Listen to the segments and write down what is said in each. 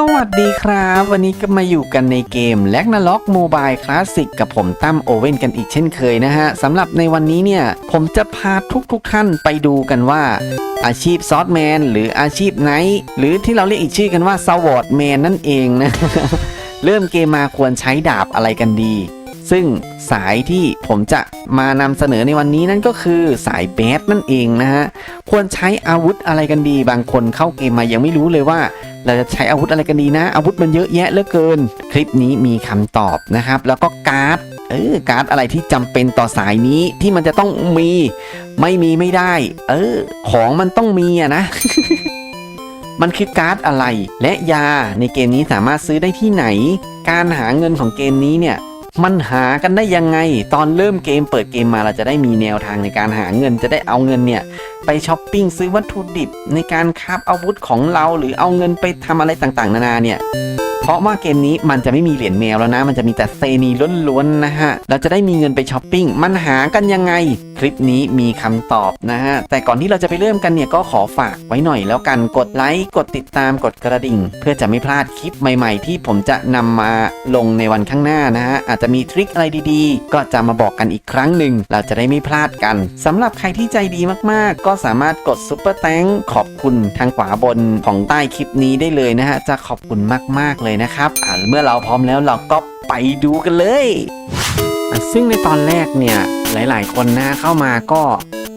สวัสดีครับ วันนี้ก็มาอยู่กันในเกม l a g n a l o g Mobile Classic กับผมตั้มโอเว่นกันอีกเช่นเคยนะฮะสำหรับในวันนี้เนี่ย ผมจะพาทุกๆทท่านไปดูกันว่า อาชีพซอสแมนหรืออาชีพไนท์หรือที่เราเรียกอีกชื่อกันว่าสวอตแมนนั่นเองนะ เริ่มเกมมาควรใช้ดาบอะไรกันดี ซึ่งสายที่ผมจะมานำเสนอในวันนี้นั่นก็คือสายแบดนั่นเองนะฮะควรใช้อาวุธอะไรกันดี บางคนเข้าเกมมายังไม่รู้เลยว่า เราจะใช้อาวุธอะไรกันดีนะ อาวุธมันเยอะแยะเหลือเกิน คลิปนี้มีคำตอบนะครับ แล้วก็การ์ดเออการ์ดอะไรที่จำเป็นต่อสายนี้ที่มันจะต้องมีไม่มีไม่ได้ เออ ของมันต้องมีอะนะมันคือการ์ดอะไร และยาในเกมนี้สามารถซื้อได้ที่ไหน การหาเงินของเกมนี้เนี่ย มันหากันได้ยังไง ตอนเริ่มเกมเปิดเกมมาเราจะได้มีแนวทางในการหาเงินจะได้เอาเงินเนี่ยไปช้อปปิ้งซื้อวัตถุดิบในการคราบอาวุธของเราหรือเอาเงินไปทำอะไรต่างๆ นานาเนี่ยเพราะว่าเกมนี้มันจะไม่มีเหรียญแมวแล้วนะ มันจะมีแต่เซนีล้วนๆนะฮะเราจะได้มีเงินไปช้อปปิ้งมันหากันยังไง คลิปนี้มีคำตอบนะฮะ แต่ก่อนที่เราจะไปเริ่มกันเนี่ยก็ขอฝากไว้หน่อยแล้วกัน กดไลค์ กดติดตาม กดกระดิ่ง เพื่อจะไม่พลาดคลิปใหม่ ๆ ที่ผมจะนำมาลงในวันข้างหน้านะฮะ อาจจะมีทริคอะไรดีๆ ก็จะมาบอกกันอีกครั้งหนึ่ง เราจะได้ไม่พลาดกันสำหรับใครที่ใจดีมากๆ ก็สามารถกดซุปเปอร์แตงขอบคุณทางขวาบนของใต้คลิปนี้ได้เลยนะฮะ จะขอบคุณมากๆเลยนะครับเมื่อเราพร้อมแล้วเราก็ไปดูกันเลย ซึ่งในตอนแรกเนี่ย หลาย ๆ คนนะเข้ามาก็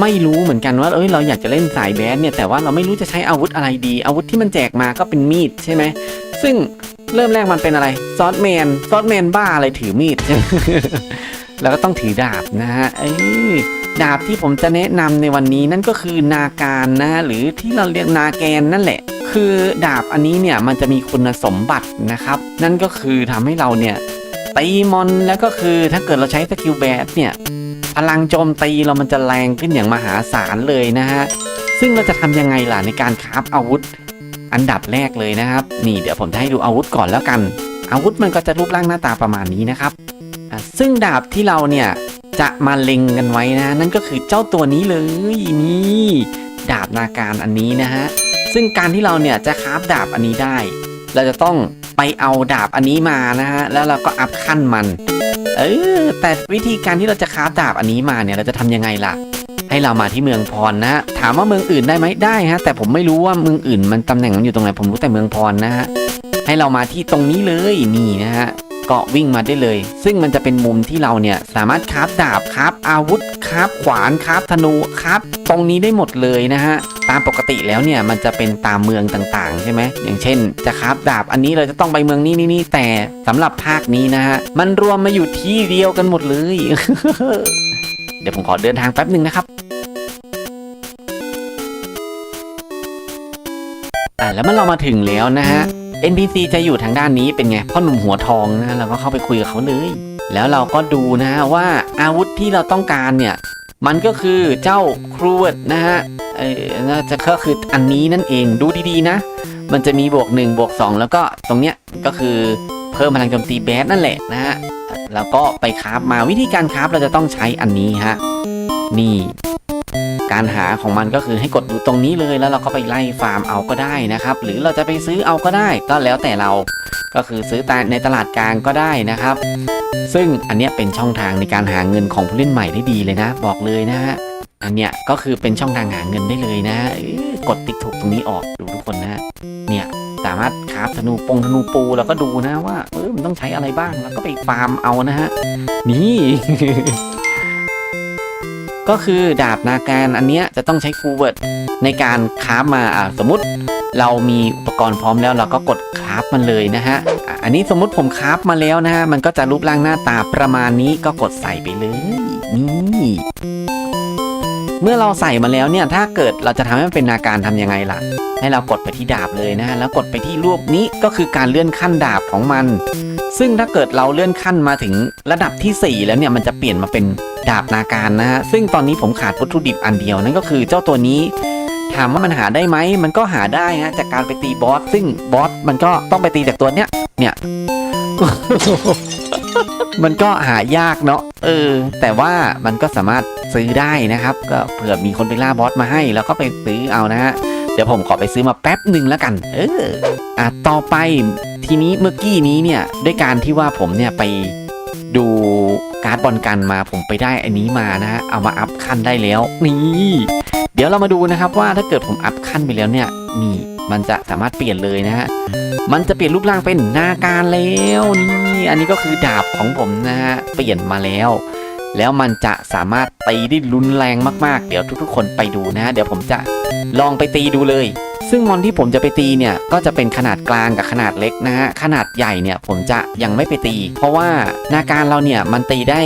ไม่รู้เหมือนกันว่าเอ้ยเราอยากจะเล่นสายแบดเนี่ยแต่ว่าเราไม่รู้จะใช้อาวุธอะไรดี อาวุธที่มันแจกมาก็เป็นมีดใช่ไหมซึ่งเริ่มแรกมันเป็นอะไรซอสแมนซอสแมนบ้าอะไรถือมีดแล้วก็ต้องถือดาบนะฮะเอ้ยดาบที่ผมจะแนะนำในวันนี้นั่นก็คือนาการนะหรือที่เราเรียกนาแกนนั่นแหละ คือดาบอันนี้เนี่ยมันจะมีคุณสมบัตินะครับ นั่นก็คือทำให้เราเนี่ยตีมอนแล้วก็คือถ้าเกิดเราใช้สกิลแบดเนี่ย พลังโจมตีเรามันจะแรงขึ้นอย่างมหาศาลเลยนะฮะ ซึ่งเราจะทำยังไงล่ะในการคราฟอาวุธ อันดับแรกเลยนะครับ นี่เดี๋ยวผมจะให้ดูอาวุธก่อนแล้วกัน อาวุธมันก็จะรูปร่างหน้าตาประมาณนี้นะครับ ซึ่งดาบที่เราเนี่ยจะมาเล็งกันไว้นะ นั่นก็คือเจ้าตัวนี้เลยนี่ดาบนาการอันนี้นะฮะ ซึ่งการที่เราเนี่ยจะคราฟดาบอันนี้ได้ เราจะต้องไปเอาดาบอันนี้มานะฮะ แล้วเราก็อัพขั้นมัน เออ แต่วิธีการที่เราจะคราฟดาบอันนี้มาเนี่ยเราจะทำยังไงล่ะ ให้เรามาที่เมืองพรนะฮะถามว่าเมืองอื่นได้ไหมได้ฮะ แต่ผมไม่รู้ว่าเมืองอื่นมันตำแหน่งมันอยู่ตรงไหนผมรู้แต่เมืองพรนะฮะให้เรามาที่ตรงนี้เลยนี่นะฮะ เก็วิ่งมาได้เลย ซึ่งมันจะเป็นมุมที่เราเนี่ยสามารถคราฟดาบคราฟอาวุธคราฟขวานคราฟธนูคราฟตรงนี้ได้หมดเลยนะฮะตามปกติแล้วเนี่ยมันจะเป็นตามเมืองต่างๆใช่ไหมอย่างเช่น จะคราฟดาบอันนี้เราจะต้องไปเมืองนี้นี่แต่สำหรับภาคนี้นะฮะมันรวมมาอยู่ที่เดียวกันหมดเลย เดี๋ยวผมขอเดินทางแป๊บหนึ่งนะครับอ่าแล้วมื่อเรามาถึงแล้วนะฮะ NPC จะอยู่ทางด้านนี้เป็นไงพ่อหนุ่มหัวทองนะเราก็เข้าไปคุยกับเขาเลยแล้วเราก็ดูนะฮะว่าอาวุธที่เราต้องการเนี่ยมันก็คือเจ้าครูดนะฮะเออน่าจะก็คืออันนี้นั่นเองดูดีๆนะ มันจะมีบวก1บวก2แล้วก็ตรงเนี้ยก็คือเพิ่มพลังโจมตีแบสนั่นแหละนะฮะแล้วก็ไปคราฟมาวิธีการคราฟเราจะต้องใช้อันนี้ฮะนี่ การหาของมันก็คือให้กดดูตรงนี้เลยแล้วเราก็ไปไล่ฟาร์มเอาก็ได้นะครับ หรือเราจะไปซื้อเอาก็ได้ก็แล้วแต่เราก็คือซื้อตาในตลาดกลางก็ได้นะครับ ซึ่งอันเนี้ยเป็นช่องทางในการหาเงินของผู้เล่นใหม่ได้ดีเลยนะ บอกเลยนะฮะอันเนี้ยก็คือเป็นช่องทางหาเงินได้เลยนะกดติ๊กถูกตรงนี้ออกดูทุกคนนะฮะเนี่ยสามารถคราฟธนูปงธนูปูแล้วก็ดูนะว่าเออมันต้องใช้อะไรบ้างแล้วก็ไปฟาร์มเอานะฮะนี่ ก็คือดาบนาการอันเนี้ยจะต้องใช้คูเวิร์ดในการคราฟมาอ่าสมมติเรามีอุปกรณ์พร้อมแล้วเราก็กดคราฟมันเลยนะฮะอันนี้สมมติผมคราฟมาแล้วนะฮะมันก็จะรูปร่างหน้าตาประมาณนี้ก็กดใส่ไปเลยนี่เมื่อเราใส่มาแล้วเนี่ยถ้าเกิดเราจะทำให้มันเป็นนาการทำยังไงล่ะ ให้เรากดไปที่ดาบเลยนะฮะแล้วกดไปที่รูปนี้ก็คือการเลื่อนขั้นดาบของมัน ซึ่งถ้าเกิดเราเลื่อนขั้นมาถึงระดับที่ 4 แล้วเนี่ยมันจะเปลี่ยนมาเป็น ดาบนาการนะฮะซึ่งตอนนี้ผมขาดวัตถุดิบอันเดียวนั่นก็คือเจ้าตัวนี้ถามว่ามันหาได้ไหม มันก็หาได้ฮะจากการไปตีบอส ซึ่งบอสมันก็ต้องไปตีจากตัวเนี้ย เนี่ย มันก็หายากเนาะ เออ แต่ว่ามันก็สามารถซื้อได้นะครับ ก็เผื่อมีคนไปล่าบอสมาให้ แล้วก็ไปซื้อเอานะฮะ เดี๋ยวผมขอไปซื้อมาแป๊บหนึ่งแล้วกัน เออ อะ ต่อไป ทีนี้เมื่อกี้นี้เนี่ย ด้วยการที่ว่าผมเนี่ยไปดู ร์ดบอลกันมาผมไปได้อันนี้มานะฮะเอามาอัพขั้นได้แล้วนี่เดี๋ยวเรามาดูนะครับว่าถ้าเกิดผมอัพขั้นไปแล้วเนี่ยนี่มันจะสามารถเปลี่ยนเลยนะฮะมันจะเปลี่ยนรูปร่างเป็นนาการแล้วนี่อันนี้ก็คือดาบของผมนะฮะเปลี่ยนมาแล้วแล้วมันจะสามารถตีได้รุนแรงมากๆ เดี๋ยวทุกๆ คนไปดูนะฮะเดี๋ยวผมจะลองไปตีดูเลย ซึ่งมอนที่ผมจะไปตีเนี่ยก็จะเป็นขนาดกลางกับขนาดเล็กนะฮะขนาดใหญ่เนี่ยผมจะยังไม่ไปตี เพราะว่านาการเราเนี่ยมันตีได้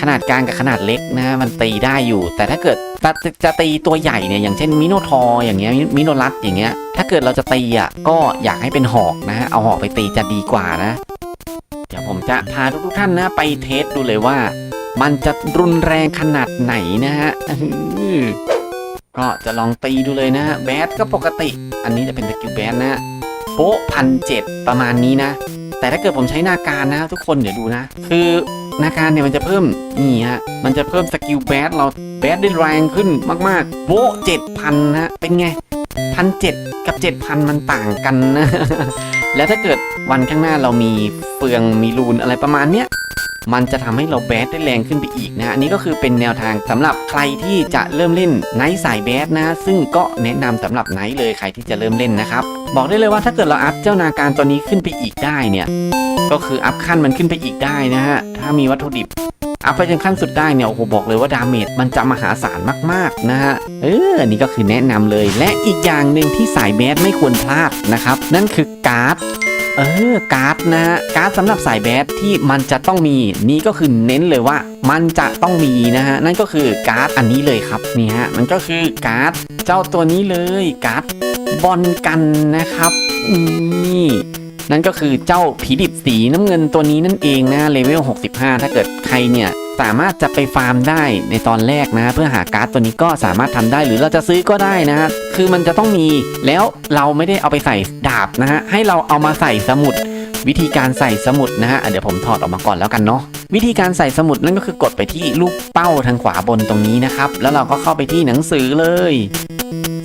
ขนาดกลางกับขนาดเล็กนะ มันตีได้อยู่ แต่ถ้าเกิดจะจะตีตัวใหญ่เนี่ยอย่างเช่นมิโนทอร์อย่างเงี้ยมิโนรัสอย่างเงี้ยถ้าเกิดเราจะตีอะก็อยากให้เป็นหอกนะฮะเอาหอกไปตีจะดีกว่านะ เดี๋ยวผมจะพาทุกๆท่านนะไปเทสดูเลยว่า มันจะรุนแรงขนาดไหนนะฮะ ก็จะลองตีดูเลยนะแบดก็ปกติ อันนี้จะเป็นสกิลแบดนะฮะโป๊ะพันเจ็ดประมาณนี้นะ แต่ถ้าเกิดผมใช้นาการนะทุกคนเดี๋ยวดูนะ คือนาการเนี่ยมันจะเพิ่มนี่ฮะมันจะเพิ่มสกิลแบดเราแบดได้แรงขึ้นมากๆโป๊ะเจ็ดพันนะเป็นไงพันเจ็ดกับเจ็ดพันมันต่างกันนะแล้วถ้าเกิดวันข้างหน้าเรามีเฟืองมีรูนอะไรประมาณเนี้ย มันจะทำให้เราแบดได้แรงขึ้นไปอีกนะอันนี้ก็คือเป็นแนวทางสำหรับใครที่จะเริ่มเล่นไนท์สายแบดนะซึ่งก็แนะนำสำหรับไนท์เลยใครที่จะเริ่มเล่นนะครับบอกได้เลยว่าถ้าเกิดเราอัพเจ้านาการตัวนี้ขึ้นไปอีกได้เนี่ยก็คืออัพขั้นมันขึ้นไปอีกได้นะฮะถ้ามีวัตถุดิบอัพไปจนขั้นสุดได้เนี่ยโอ้โหบอกเลยว่าดาเมจมันจะมหาศาลมากๆนะฮะเอออันนี้ก็คือแนะนำเลย และอีกอย่างหนึ่งที่สายแบดไม่ควรพลาดนะครับนั่นคือการ์ด เออการ์ดนะฮะการ์ดสำหรับสายแบดที่มันจะต้องมีนี่ก็คือเน้นเลยว่ามันจะต้องมีนะฮะนั่นก็คือการ์ดอันนี้เลยครับนี่ฮะมันก็คือการ์ดเจ้าตัวนี้เลยการ์ดบอลกันนะครับนี่ นั่นก็คือเจ้าผีดิบสีน้ำเงินตัวนี้นั่นเองนะเลเวล 65 ถ้าเกิดใครเนี่ยสามารถจะไปฟาร์มได้ในตอนแรกนะ เพื่อหาการ์ดตัวนี้ก็สามารถทำได้หรือเราจะซื้อก็ได้นะฮะคือมันจะต้องมีแล้วเราไม่ได้เอาไปใส่ดาบนะฮะให้เราเอามาใส่สมุด วิธีการใส่สมุดนะฮะเดี๋ยวผมถอดออกมาก่อนแล้วกันเนาะวิธีการใส่สมุดนั่นก็คือกดไปที่รูปเป้าทางขวาบนตรงนี้นะครับ แล้วเราก็เข้าไปที่หนังสือเลย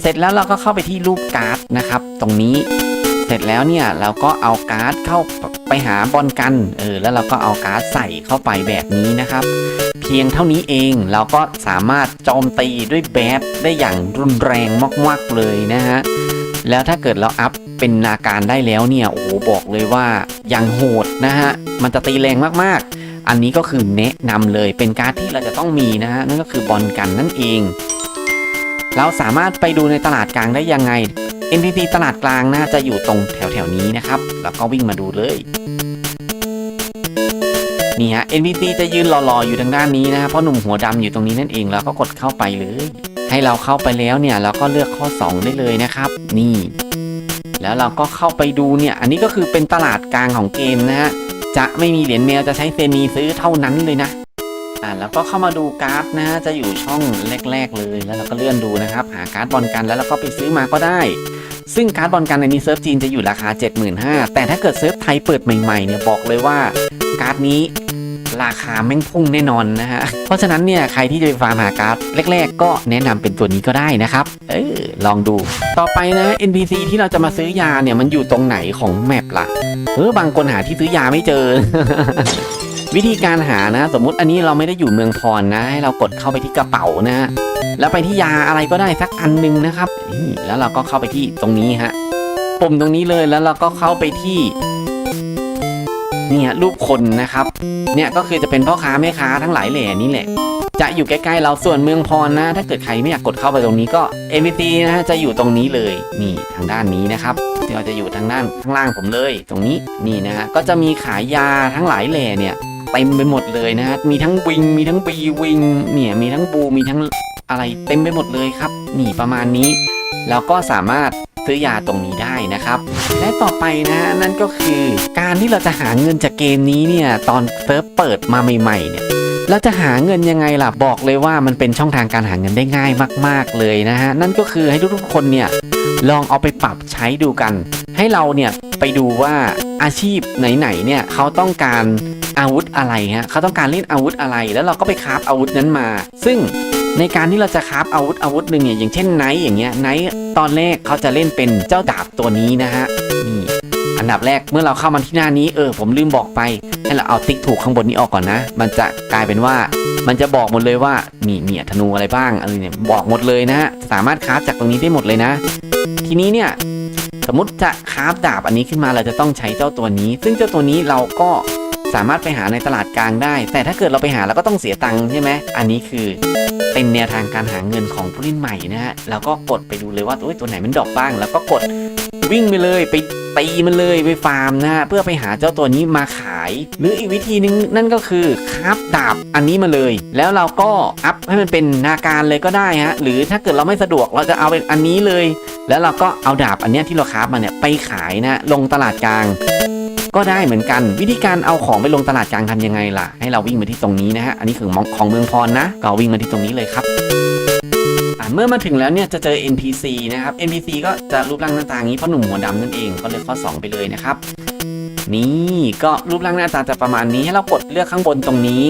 เสร็จแล้วเราก็เข้าไปที่รูปการ์ดนะครับ ตรงนี้ เสร็จแล้วเนี่ยเราก็เอาการ์ดเข้าไปหาบอลกันเออแล้วเราก็เอาการ์ดใส่เข้าไปแบบนี้นะครับ เพียงเท่านี้เองเราก็สามารถโจมตีด้วยแบดได้อย่างรุนแรงมากๆเลยนะฮะแล้วถ้าเกิดเราอัพเป็นนาการได้แล้วเนี่ยโอ้โหบอกเลยว่าอย่างโหดนะฮะมันจะตีแรงมากๆ อันนี้ก็คือแนะนำเลยเป็นการ์ดที่เราจะต้องมีนะฮะนั่นก็คือบอลกันนั่นเอง เราสามารถไปดูในตลาดกลางได้ยังไง NPC ตลาดกลางน่าจะอยู่ตรงแถวๆนี้นะครับ แล้วก็วิ่งมาดูเลย นี่ฮะ NPC จะยืนรอๆอยู่ทางด้านนี้นะฮะเพราะหนุ่มหัวดำอยู่ตรงนี้นั่นเองแล้วก็กดเข้าไปเลย ให้เราเข้าไปแล้วเนี่ยเราก็เลือกข้อ 2 ได้เลยนะครับ นี่ แล้วเราก็เข้าไปดูเนี่ย อันนี้ก็คือเป็นตลาดกลางของเกมนะฮะจะไม่มีเหรียญแมวจะใช้เซนีซื้อเท่านั้นเลยนะ อ่าแล้วก็เข้ามาดูการ์ดนะฮะจะอยู่ช่องแรก ๆ เลยแล้วเราก็เลื่อนดูนะครับ หาการ์ดบอลกันแล้วเราก็ไปซื้อมาก็ได้ ซึ่งการ์ดบอลกันในนี้เซิร์ฟจีนจะอยู่ราคา 75,000แต่ถ้าเกิดเซิร์ฟไทยเปิดใหม่ๆเนี่ยบอกเลยว่าการ์ดนี้ราคาแม่งพุ่งแน่นอนนะฮะ เพราะฉะนั้นเนี่ยใครที่จะไปฟาร์มหาการ์ดแรก ๆ ก็แนะนำเป็นตัวนี้ก็ได้นะครับ เออลองดู ต่อไปนะ NPC ที่เราจะมาซื้อยาเนี่ยมันอยู่ตรงไหนของแมปล่ะ เออบางคนหาที่ซื้อยาไม่เจอ วิธีการหานะ สมมุติอันนี้เราไม่ได้อยู่เมืองพรนะ ให้เรากดเข้าไปที่กระเป๋านะ แล้วไปที่ยาอะไรก็ได้สักอันหนึงนะครับ แล้วเราก็เข้าไปที่ตรงนี้ฮะปุ่มตรงนี้เลยแล้วเราก็เข้าไปที่เนี่ยรูปคนนะครับ เนี่ยก็คือจะเป็นพ่อค้าแม่ค้าทั้งหลายแหล่นี่แหละ จะอยู่ใกล้ๆเราส่วนเมืองพรนะ ถ้าเกิดใครไม่อยากกดเข้าไปตรงนี้ก็ NPC นะฮะจะอยู่ตรงนี้เลยนี่ทางด้านนี้นะครับเราจะอยู่ทางด้านข้างล่างผมเลย ตรงนี้นี่นะฮะก็จะมีขายยาทั้งหลายแหล่เนี่ย เต็มไปหมดเลยนะฮะมีทั้งวิงมีทั้งบีวิงเนี่ยมีทั้งบูมีทั้งอะไรเต็มไปหมดเลยครับ นี่ประมาณนี้ แล้วก็สามารถซื้อยาตรงนี้ได้นะครับ และต่อไปนะนั่นก็คือการที่เราจะหาเงินจากเกมนี้เนี่ยตอนเซิร์ฟเปิดมาใหม่ๆเนี่ยเราจะหาเงินยังไงล่ะบอกเลยว่ามันเป็นช่องทางการหาเงินได้ง่ายมาก ๆเลยนะฮะนั่นก็คือให้ทุกๆคนเนี่ยลองเอาไปปรับใช้ดูกัน ให้เราเนี่ยไปดูว่า อาชีพไหนๆเนี่ยเขาต้องการอาวุธอะไรฮะเขาต้องการเล่นอาวุธอะไร แล้วเราก็ไปคราฟอาวุธนั้นมา ซึ่งในการที่เราจะคราฟอาวุธอาวุธหนึ่งเนี่ยอย่างเช่นไนท์อย่างเงี้ยไนท์ตอนแรกเขาจะเล่นเป็นเจ้าดาบตัวนี้นะฮะนี่อันดับแรกเมื่อเราเข้ามาที่หน้านี้เออผมลืมบอกไปให้เราเอาติ๊กถูกข้างบนนี้ออกก่อนนะ มันจะกลายเป็นว่ามันจะบอกหมดเลยว่ามีเนี่ยธนูอะไรบ้างอะไรเนี่ยบอกหมดเลยนะฮะสามารถคราฟจากตรงนี้ได้หมดเลยนะ ทีนี้เนี่ย สมมติจะคราฟดาบอันนี้ขึ้นมาเราจะต้องใช้เจ้าตัวนี้ ซึ่งเจ้าตัวนี้เราก็สามารถไปหาในตลาดกลางได้ แต่ถ้าเกิดเราไปหาเราก็ต้องเสียตังค์ใช่ไหมอันนี้คือ เป็นแนวทางการหาเงินของผู้เล่นใหม่นะฮะเราก็กดไปดูเลยว่าตัวไหนมันดอปบ้าง แล้วก็กดวิ่งไปเลยไปตีมันเลยไปฟาร์มนะฮะเพื่อไปหาเจ้าตัวนี้มาขาย หรืออีกวิธีนึงนั่นก็คือคราฟดาบอันนี้มาเลย แล้วเราก็อัพให้มันเป็นนาการเลยก็ได้ฮะหรือถ้าเกิดเราไม่สะดวกเราจะเอาเป็นอันนี้เลย แล้วเราก็เอาดาบอันนี้ที่เราคราฟมาเนี่ยไปขายนะลงตลาดกลาง ก็ได้เหมือนกัน วิธีการเอาของไปลงตลาดกลางทำยังไงล่ะ ให้เราวิ่งมาที่ตรงนี้นะฮะ อันนี้คือของเมืองพรนะ ก็วิ่งมาที่ตรงนี้เลยครับเมื่อมาถึงแล้วเนี่ยจะเจอ NPC นะครับ NPC ก็จะรูปร่างหน้าตาอย่างนี้เพ่อหนุ่มหัวดำนั่นเองก็เลยข้อ 2 ไปเลยนะครับ นี่ก็รูปร่างหน้าตาจะประมาณนี้ให้เรากดเลือกข้างบนตรงนี้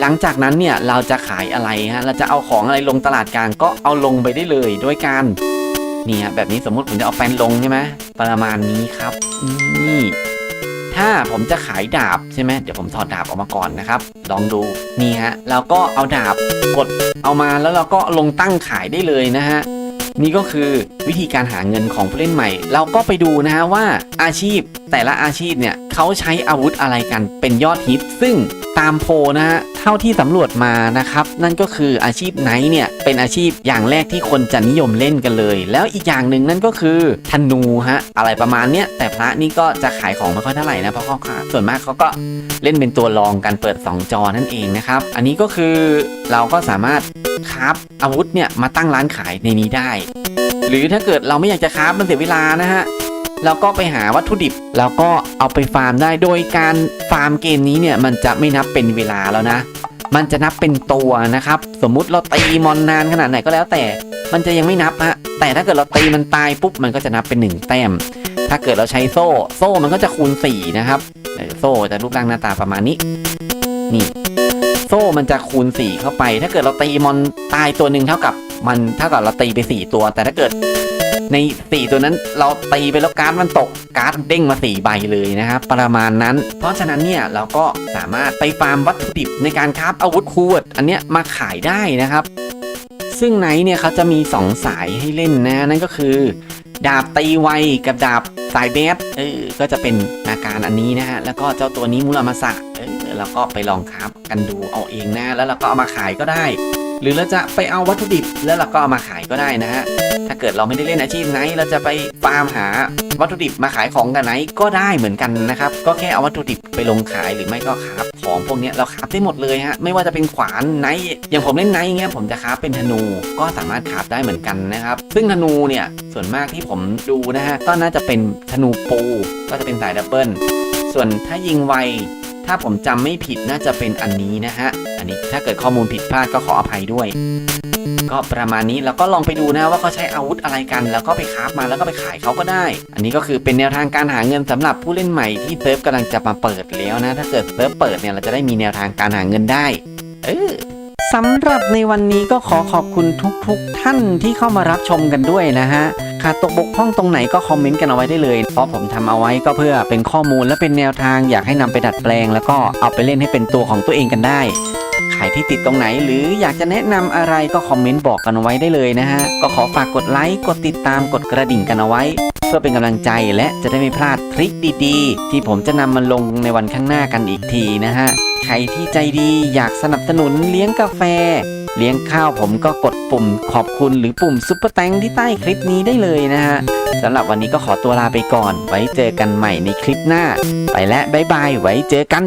หลังจากนั้นเนี่ยเราจะขายอะไรฮะเราจะเอาของอะไรลงตลาดกลางก็เอาลงไปได้เลยด้วยการนี่ฮะแบบนี้สมมุติผมจะเอาแปนลงใช่ไหมประมาณนี้ครับนี่ ถ้าผมจะขายดาบใช่ไหมเดี๋ยวผมถอดดาบออกมาก่อนนะครับ ลองดูนี่ฮะแล้วก็เอาดาบกดเอามาแล้วเราก็ลงตั้งขายได้เลยนะฮะนี่ก็คือวิธีการหาเงินของผู้เล่นใหม่ เราก็ไปดูนะฮะว่าอาชีพแต่ละอาชีพเนี่ยเขาใช้อาวุธอะไรกันเป็นยอดฮิต ซึ่งตามโพนะฮะ ท่าที่สำรวจมานะครับ นั่นก็คืออาชีพไนท์เนี่ยเป็นอาชีพอย่างแรกที่คนจะนิยมเล่นกันเลย แล้วอีกอย่างหนึ่งนั่นก็คือธนูฮะอะไรประมาณเนี้ยแต่พระนี่ก็จะขายของไม่ค่อยเท่าไหร่นะเพราะเขาขาส่วนมากเขาก็เล่นเป็นตัวรองกันเปิด 2 จอนั่นเองนะครับ อันนี้ก็คือเราก็สามารถคราฟอาวุธเนี่ยมาตั้งร้านขายในนี้ได้ หรือถ้าเกิดเราไม่อยากจะคราฟมันเสียเวลานะฮะ เราก็ไปหาวัตถุดิบ แล้วก็เอาไปฟาร์มได้โดยการฟาร์มเกมนี้เนี่ยมันจะไม่นับเป็นเวลาแล้วนะ มันจะนับเป็นตัวนะครับ สมมุติเราตีมอนนานขนาดไหนก็แล้วแต่มันจะยังไม่นับฮะแต่ถ้าเกิดเราตีมันตายปุ๊บมันก็จะนับเป็นหนึ่งแต้ม ถ้าเกิดเราใช้โซ่ โซ่มันก็จะคูณ 4 นะครับโซ่จะรูปร่างหน้าตาประมาณนี้ นี่ โซ่มันจะคูณ 4 เข้าไป ถ้าเกิดเราตีมอนตายตัวหนึ่งเท่ากับมันเท่ากับเราตีไป 4 ตัว แต่ถ้าเกิด ใน 4 ตัวนั้นเราตีไปแล้วการ์ดมันตกการ์ดเด้งมา4ใบเลยนะครับประมาณนั้น เพราะฉะนั้นเนี่ยเราก็สามารถไปฟาร์มวัตถุดิบในการคราฟอาวุธคูดอันเนี้ยมาขายได้นะครับ ซึ่งไนท์เนี่ยเขาจะมี 2 สายให้เล่นนะนั่นก็คือ ดาบตีไวกับดาบสายเบสเออก็จะเป็นอาการอันนี้นะฮะแล้วก็เจ้าตัวนี้มุรามาสะเออแล้วก็ไปลองคราฟกันดูเอาเองนะ แล้วเราก็เอามาขายก็ได้ หรือเราจะไปเอาวัตถุดิบแล้วเราก็เอามาขายก็ได้นะฮะ ถ้าเกิดเราไม่ได้เล่นอาชีพไหนเราจะไปฟาร์มหาวัตถุดิบมาขายของกันไหนก็ได้เหมือนกันนะครับ ก็แค่เอาวัตถุดิบไปลงขายหรือไม่ก็คราฟของพวกนี้เราคราฟได้หมดเลยฮะไม่ว่าจะเป็นขวานไนท์อย่างผมเล่นไนท์เงี้ยผมจะคราฟเป็นธนูก็สามารถคราฟได้เหมือนกันนะครับ ซึ่งธนูเนี่ยส่วนมากที่ผมดูนะฮะก็น่าจะเป็นธนูปูก็จะเป็นสายดับเบิลส่วนถ้ายิงไวถ้าผมจำไม่ผิดน่าจะเป็นอันนี้นะฮะ อันนี้ถ้าเกิดข้อมูลผิดพลาดก็ขออภัยด้วย ก็ประมาณนี้แล้วก็ลองไปดูนะว่าเขาใช้อาวุธอะไรกัน แล้วก็ไปคราฟมาแล้วก็ไปขายเขาก็ได้ อันนี้ก็คือเป็นแนวทางการหาเงินสำหรับผู้เล่นใหม่ที่เซิร์ฟกำลังจะมาเปิดแล้วนะ ถ้าเกิดเซิร์ฟเปิดเนี่ยเราจะได้มีแนวทางการหาเงินได้ เออสำหรับในวันนี้ก็ขอขอบคุณทุกๆทท่านที่เข้ามารับชมกันด้วยนะฮะขาดตกบกพร่องตรงไหนก็คอมเมนต์กันเอาไว้ได้เลย เพราะผมทำเอาไว้ก็เพื่อเป็นข้อมูลและเป็นแนวทางอยากให้นำไปดัดแปลง แล้วก็เอาไปเล่นให้เป็นตัวของตัวเองกันได้ ใครที่ติดตรงไหนหรืออยากจะแนะนำอะไรก็คอมเมนต์บอกกันไว้ได้เลยนะฮะ ก็ขอฝากกดไลค์กดติดตามกดกระดิ่งกันเอาไว้ เพื่อเป็นกำลังใจและจะได้ไม่พลาดทริคดีๆ ที่ผมจะนำมาลงในวันข้างหน้ากันอีกทีนะฮะ ใครที่ใจดีอยากสนับสนุนเลี้ยงกาแฟ เลี้ยงข้าวผมก็กดปุ่มขอบคุณหรือปุ่มซุปเปอร์แตงที่ใต้คลิปนี้ได้เลยนะฮะสำหรับวันนี้ก็ขอตัวลาไปก่อน ไว้เจอกันใหม่ในคลิปหน้า ไปและบ๊ายบายไว้เจอกัน